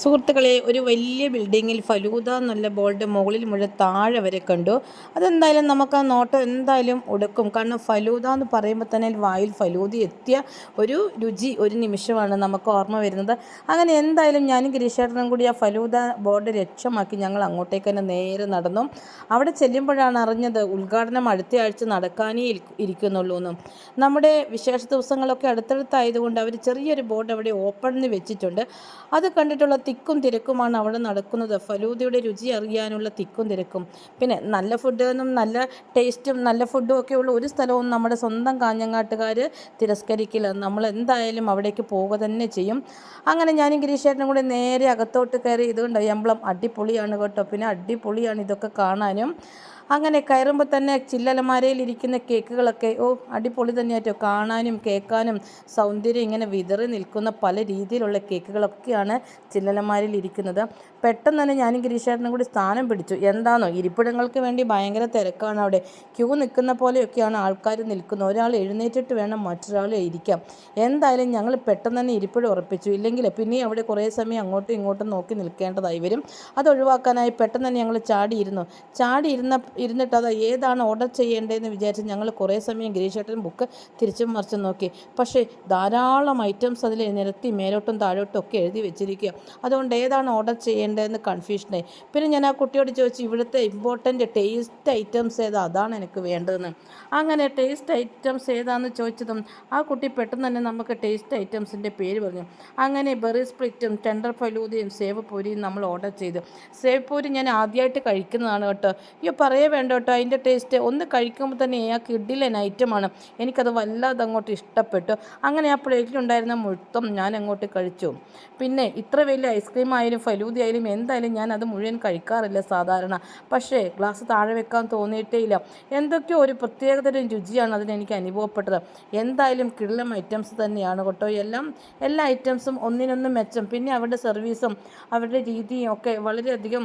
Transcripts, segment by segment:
സുഹൃത്തുക്കളെ ഒരു വലിയ ബിൽഡിങ്ങിൽ ഫലൂദ എന്നുള്ള ബോർഡ് മുകളിൽ മുഴുവൻ താഴെ വരെ കണ്ടു. അതെന്തായാലും നമുക്ക് ആ നോട്ടം എന്തായാലും ഒടുക്കും. കാരണം ഫലൂദ എന്ന് പറയുമ്പോൾ തന്നെ വായിൽ ഫലൂതി എത്തിയ ഒരു രുചി ഒരു നിമിഷമാണ് നമുക്ക് ഓർമ്മ വരുന്നത്. അങ്ങനെ എന്തായാലും ഞാനും ഗിരീഷേട്ടനും കൂടി ആ ഫലൂദ ബോർഡ് ലക്ഷ്യമാക്കി ഞങ്ങൾ അങ്ങോട്ടേക്ക് തന്നെ നേരെ നടന്നു. അവിടെ ചെല്ലുമ്പോഴാണ് അറിഞ്ഞത് ഉദ്ഘാടനം അടുത്ത ആഴ്ച നടക്കാനേ ഇരിക്കുന്നുള്ളൂ എന്നും. നമ്മുടെ വിശേഷ ദിവസങ്ങളൊക്കെ അടുത്തടുത്തായതുകൊണ്ട് അവർ ചെറിയൊരു ബോർഡ് അവിടെ ഓപ്പണിന് വെച്ചിട്ടുണ്ട്. അത് കണ്ടിട്ടുള്ള തിക്കും തിരക്കുമാണ് അവിടെ നടക്കുന്നത്. ഫലൂദയുടെ രുചി അറിയാനുള്ള തിക്കും തിരക്കും. പിന്നെ നല്ല ഫുഡെന്നും നല്ല ടേസ്റ്റും നല്ല ഫുഡും ഒക്കെ ഉള്ള ഒരു സ്ഥലവും നമ്മുടെ സ്വന്തം കാഞ്ഞങ്ങാട്ടുകാർ തിരസ്കരിക്കില്ല. നമ്മൾ എന്തായാലും അവിടേക്ക് പോവുക തന്നെ ചെയ്യും. അങ്ങനെ ഞാനും ഗിരീഷേട്ടനും കൂടി നേരെ അകത്തോട്ട് കയറി ഇതുകൊണ്ട് എംബ്ലം അടിപൊളിയാണ് കേട്ടോ. പിന്നെ അടിപൊളിയാണ് ഇതൊക്കെ കാണാനും. അങ്ങനെ കയറുമ്പോൾ തന്നെ ചില്ലലമാരയിൽ ഇരിക്കുന്ന കേക്കുകളൊക്കെ ഓ അടിപൊളി തന്നെയായിട്ടോ കാണാനും കേൾക്കാനും സൗന്ദര്യം ഇങ്ങനെ വിതറി നിൽക്കുന്ന പല രീതിയിലുള്ള കേക്കുകളൊക്കെയാണ് ചില്ലലമാരിൽ ഇരിക്കുന്നത് പെട്ടെന്ന് തന്നെ ഞാനും ഗിരീഷേട്ടനും കൂടി സ്ഥാനം പിടിച്ചു. എന്താണോ ഇരിപ്പിടങ്ങൾക്ക് വേണ്ടി ഭയങ്കര തിരക്കാണ് അവിടെ. ക്യൂ നിൽക്കുന്ന പോലെയൊക്കെയാണ് ആൾക്കാർ നിൽക്കുന്നത്. ഒരാൾ എഴുന്നേറ്റിട്ട് വേണം മറ്റൊരാൾ ഇരിക്കാം എന്തായാലും ഞങ്ങൾ പെട്ടെന്ന് തന്നെ ഇരിപ്പിടം ഉറപ്പിച്ചു. ഇല്ലെങ്കിൽ പിന്നെ അവിടെ കുറേ സമയം അങ്ങോട്ടും ഇങ്ങോട്ടും നോക്കി നിൽക്കേണ്ടതായി വരും. അത് ഒഴിവാക്കാനായി പെട്ടെന്ന് തന്നെ ഞങ്ങൾ ചാടിയിരുന്നു. ചാടി ഇരുന്ന ഇരുന്നിട്ട് അത് ഏതാണ് ഓർഡർ ചെയ്യേണ്ടതെന്ന് വിചാരിച്ച് ഞങ്ങൾ കുറേ സമയം ഗിരീഷേട്ടൻ ബുക്ക് തിരിച്ചും മറിച്ചും നോക്കി. പക്ഷേ ധാരാളം ഐറ്റംസ് അതിൽ നിരത്തി മേലോട്ടും താഴോട്ടും ഒക്കെ എഴുതി വെച്ചിരിക്കുക. അതുകൊണ്ട് ഏതാണ് ഓർഡർ ചെയ്യേണ്ടതെന്ന് കൺഫ്യൂഷനായി പിന്നെ ഞാൻ ആ കുട്ടിയോട് ചോദിച്ചു ഇവിടുത്തെ ഇമ്പോർട്ടന്റ് ടേസ്റ്റ് ഐറ്റംസ് ഏതാ? അതാണ് എനിക്ക് വേണ്ടതെന്ന്. അങ്ങനെ ടേസ്റ്റ് ഐറ്റംസ് ഏതാണെന്ന് ചോദിച്ചതും ആ കുട്ടി പെട്ടെന്ന് തന്നെ നമുക്ക് ടേസ്റ്റ് ഐറ്റംസിന്റെ പേര് പറഞ്ഞു. അങ്ങനെ ബെറി സ്പ്ലിറ്റും ടെൻഡർ ഫലൂതയും സേവ് പൂരിയും നമ്മൾ ഓർഡർ ചെയ്തു. സേവ് പൂരി ഞാൻ ആദ്യമായിട്ട് കഴിക്കുന്നതാണ് കേട്ടോ. ഈ പറയേ വേണ്ട കേട്ടോ അതിന്റെ ടേസ്റ്റ് ഒന്ന് കഴിക്കുമ്പോൾ തന്നെ ആ കിഡിലൻ ഐറ്റമാണ് എനിക്കത് വല്ലാതെ അങ്ങോട്ട് ഇഷ്ടപ്പെട്ടു. അങ്ങനെ ആ പ്ലേറ്റിലുണ്ടായിരുന്ന മുഴുത്തം ഞാൻ അങ്ങോട്ട് കഴിച്ചു. പിന്നെ ഇത്ര വലിയ ഐസ്ക്രീം ആയാലും ഫലൂതി ആയാലും എന്തായാലും ഞാൻ അത് മുഴുവൻ കഴിക്കാറില്ല സാധാരണ. പക്ഷേ ഗ്ലാസ് താഴെ വെക്കാൻ തോന്നിയിട്ടേ ഇല്ല. എന്തൊക്കെയോ ഒരു പ്രത്യേകതരം രുചിയാണ് അതിനെനിക്ക് അനുഭവപ്പെട്ടത്. എന്തായാലും കിള്ളം ഐറ്റംസ് തന്നെയാണ് കേട്ടോ. എല്ലാം എല്ലാ ഐറ്റംസും ഒന്നിനൊന്നും മെച്ചം. പിന്നെ അവരുടെ സർവീസും അവരുടെ രീതിയും ഒക്കെ വളരെയധികം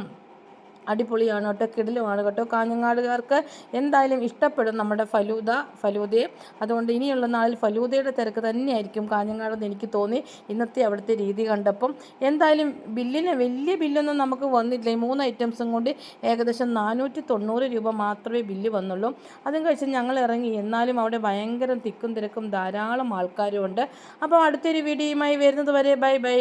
അടിപൊളിയാണ് കേട്ടോ കിടിലുമാണ് കേട്ടോ. കാഞ്ഞങ്ങാടുകാർക്ക് എന്തായാലും ഇഷ്ടപ്പെടും നമ്മുടെ ഫലൂദ ഫലൂദയെ. അതുകൊണ്ട് ഇനിയുള്ള നാളിൽ ഫലൂദയുടെ തിരക്ക് തന്നെയായിരിക്കും കാഞ്ഞങ്ങാടെന്ന് എനിക്ക് തോന്നി ഇന്നത്തെ അവിടുത്തെ രീതി കണ്ടപ്പം. എന്തായാലും ബില്ലിന് വലിയ ബില്ലൊന്നും നമുക്ക് വന്നില്ല ഈ മൂന്ന് ഐറ്റംസും കൊണ്ട് ഏകദേശം നാനൂറ്റി തൊണ്ണൂറ് രൂപ മാത്രമേ ബില്ല് വന്നുള്ളൂ. അതും കഴിച്ച് ഞങ്ങൾ ഇറങ്ങി. എന്നാലും അവിടെ ഭയങ്കര തിക്കും തിരക്കും ധാരാളം ആൾക്കാരുമുണ്ട്. അപ്പോൾ അടുത്തൊരു വീഡിയോയുമായി വരുന്നത് വരെ ബൈ ബൈ.